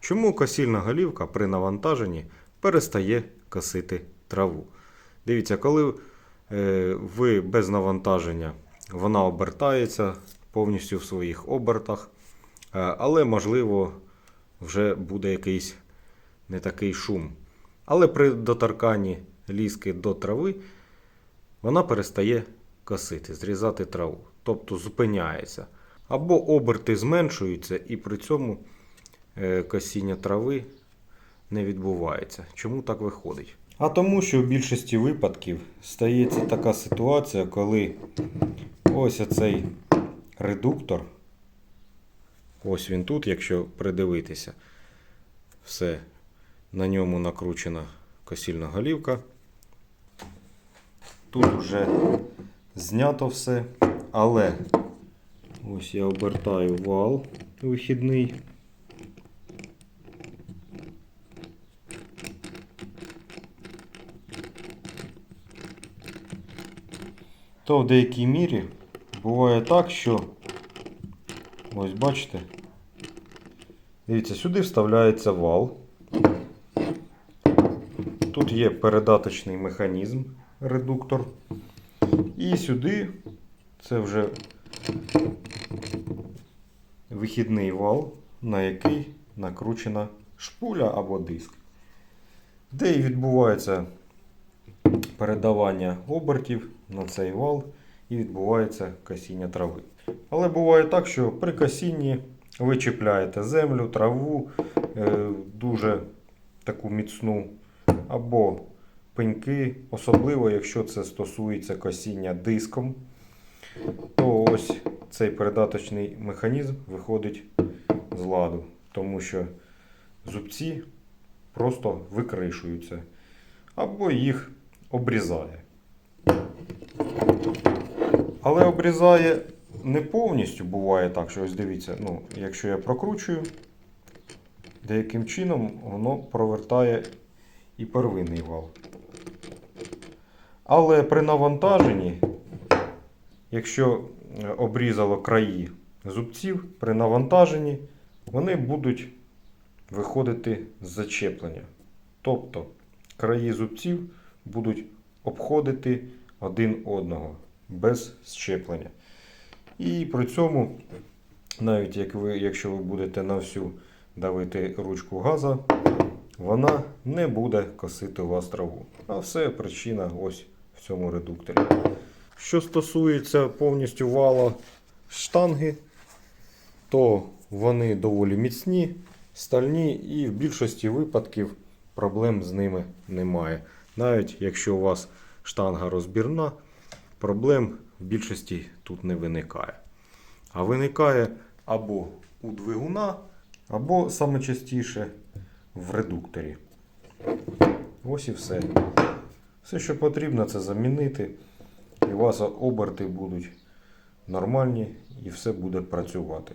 Чому косільна голівка при навантаженні перестає косити траву? Дивіться, коли е, ви без навантаження, вона обертається повністю в своїх обертах, е, але можливо вже буде якийсь не такий шум. Але при доторканні ліски до трави вона перестає косити, зрізати траву, тобто зупиняється. Або оберти зменшуються, і при цьому косіння трави не відбувається. Чому так виходить? А тому, що в більшості випадків стається така ситуація, коли ось оцей редуктор, ось він тут, якщо придивитися, все, на ньому накручена косільна голівка. Тут вже знято все, але ось я обертаю вал вихідний. То в деякій мірі буває так, що ось бачите, дивіться, сюди вставляється вал. Тут є передаточний механізм, редуктор. І сюди це вже вихідний вал, на який накручена шпуля або диск, де і відбувається передавання обертів на цей вал і відбувається косіння трави. Але буває так, що при косінні ви чіпляєте землю, траву, е, дуже таку міцну або пеньки, особливо якщо це стосується косіння диском, то ось цей передаточний механізм виходить з ладу, тому що зубці просто викришуються або їх обрізає. Але обрізає не повністю, буває так, що ось дивіться, ну, якщо я прокручую, деяким чином воно провертає і первинний вал. Але при навантаженні, якщо е, обрізало краї зубців, при навантаженні вони будуть виходити з зачеплення. Тобто краї зубців будуть обходити один одного без щеплення. І при цьому, навіть як ви, якщо ви будете на всю давити ручку газа, вона не буде косити у вас траву. А все причина ось в цьому редукторі. Що стосується повністю вала штанги, то вони доволі міцні, стальні і в більшості випадків проблем з ними немає. Навіть якщо у вас штанга розбірна, проблем в більшості тут не виникає. А виникає або у двигуна, або саме частіше в редукторі. Ось і все. Все, що потрібно, це замінити. І у вас оберти будуть нормальні і все буде працювати.